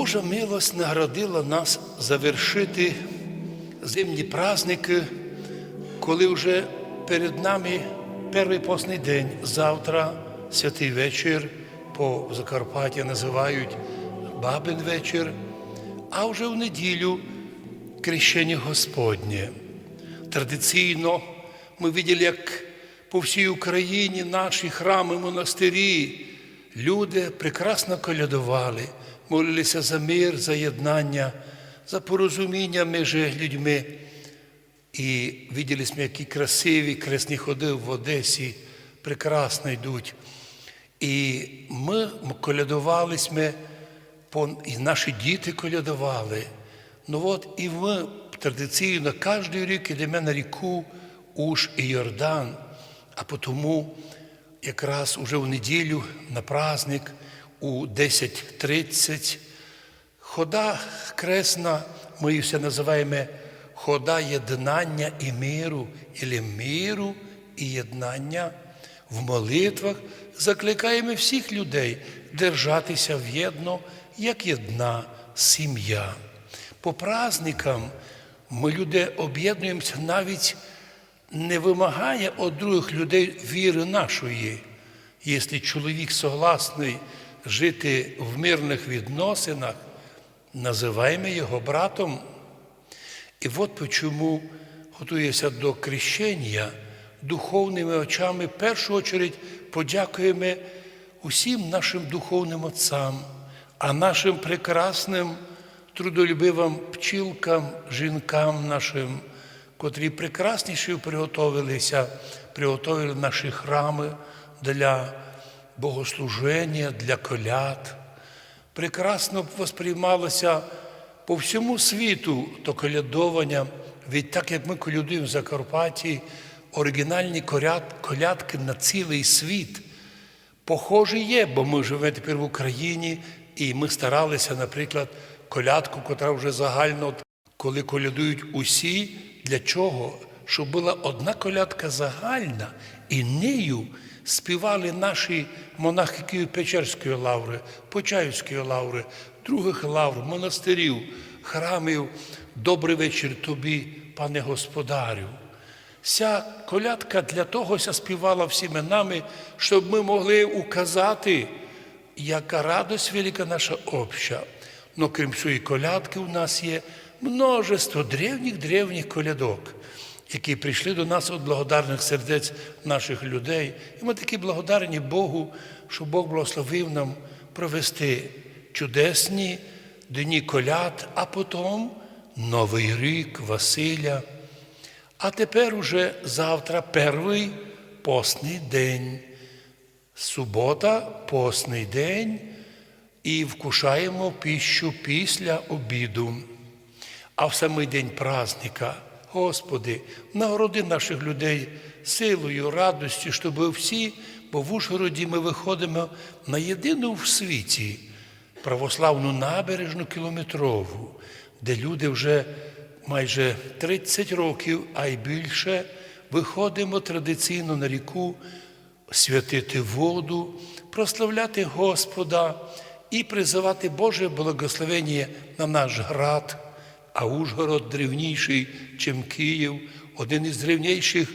Божа милость наградила нас завершити зимні праздники, коли вже перед нами перший постний день, завтра святий вечір, по Закарпаття називають Бабин вечір, а вже в неділю Крещення Господнє. Традиційно ми бачили, як по всій Україні наші храми, монастирі, люди прекрасно колядували, молилися за мир, за єднання, за порозуміння між людьми. І виділи ми, які красиві кресні ходи в Одесі, прекрасно йдуть. І ми колядували, і наші діти колядували. Ну от і ми традиційно кожен рік йдемо на ріку Уж і Йордан, а тому якраз уже в неділю на праздник у 10.30 хода кресна, ми її все називаємо хода єднання і миру, або миру і єднання. В молитвах закликаємо всіх людей держатися в'єдно, як єдна сім'я. По праздникам ми люди об'єднуємося навіть не вимагає від других людей віри нашої. Якщо чоловік согласний жити в мирних відносинах, називаємо його братом. І от чому готується до крещення, духовними очами, в першу чергу подякуємо усім нашим духовним отцам, а нашим прекрасним трудолюбивим пчілкам, жінкам нашим, котрі прекрасніше приготовилися, приготовили наші храми для богослуження, для коляд. Прекрасно восприймалося по всьому світу то колядування, від так як ми колядуємо в Закарпатті, оригінальні колядки на цілий світ. Похожі є, бо ми живемо тепер в Україні, і ми старалися, наприклад, колядку, котра вже загально, коли колядують усі, для чого? Щоб була одна колядка загальна, і нею співали наші монахи Києво-Печерської лаври, Почаївської лаври, других лавр, монастирів, храмів. Добрий вечір тобі, пане господарю. Ця колядка для того співала всіми нами, щоб ми могли указати, яка радость велика наша обща. Но крім цієї колядки, у нас є множество древніх-древніх колядок, які прийшли до нас від благодарних сердець наших людей. І ми такі благодарні Богу, що Бог благословив нам провести чудесні дні коляд, а потім Новий рік Василя. А тепер уже завтра перший постний день. Субота, постний день, і вкушаємо піщу після обіду. А в самий день праздника, Господи, нагороди наших людей силою, радостю, щоб всі, бо в Ужгороді ми виходимо на єдину в світі православну набережну кілометрову, де люди вже майже 30 років, а й більше, виходимо традиційно на ріку святити воду, прославляти Господа і призивати Боже благословення на наш град, а Ужгород древніший, чим Київ, один із древніших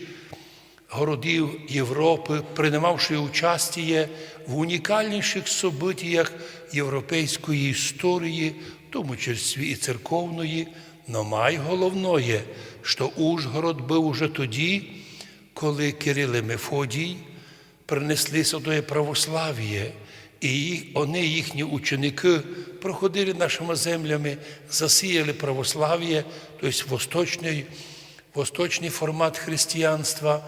городів Європи, приймавши участие в унікальніших событиях європейської історії, в тому числі і церковної, но найголовніше, що Ужгород був уже тоді, коли Кирил і Мефодій принесли сюди православ'я, і вони, їхні ученики, проходили нашими землями, засіяли православ'я, тобто восточний, восточний формат християнства.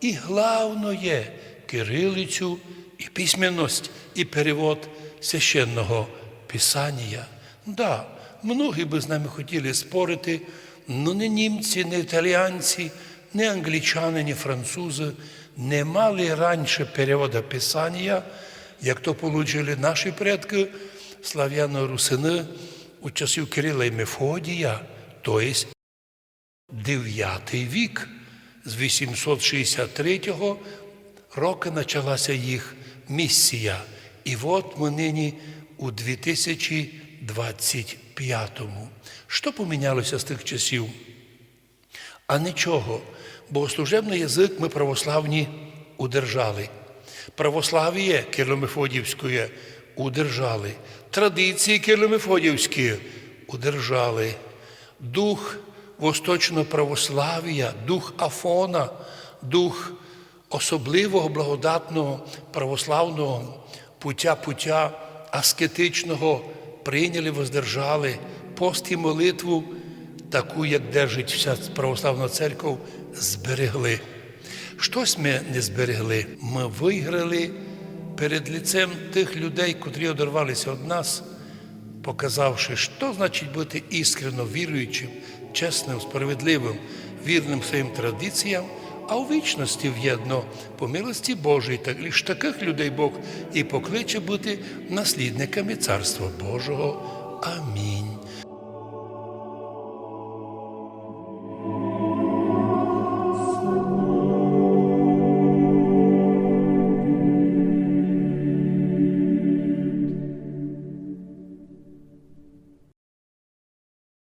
І головне кирилицю, і письменність, і перевод священного Писання. Да, многі би з нами хотіли спорити, але не німці, не італіянці, не англічани, не французи не мали раніше переводу Писання, як то отримали наші предки, слав'яно-русини у часів Кирила і Мефодія, тобто 9 вік. З 863 року почалася їх місія. І от ми нині у 25-му. Що помінялося з тих часів? А нічого, богослужебний язик ми православні удержали. Православ'я Кирло-Мефодіївське удержали. Традиції Кирло-Мефодіївські удержали. Дух восточного православ'я, дух Афона, дух особливого благодатного православного пуття пуття аскетичного прийняли, воздержали, пост і молитву, таку, як держить вся православна церква, зберегли. Щось ми не зберегли. Ми виграли перед лицем тих людей, котрі одорвалися від нас, показавши, що значить бути іскренно віруючим, чесним, справедливим, вірним своїм традиціям, а у вічності в'єдно по милості Божій, так лиш таких людей Бог і покличе бути наслідниками Царства Божого. Амінь.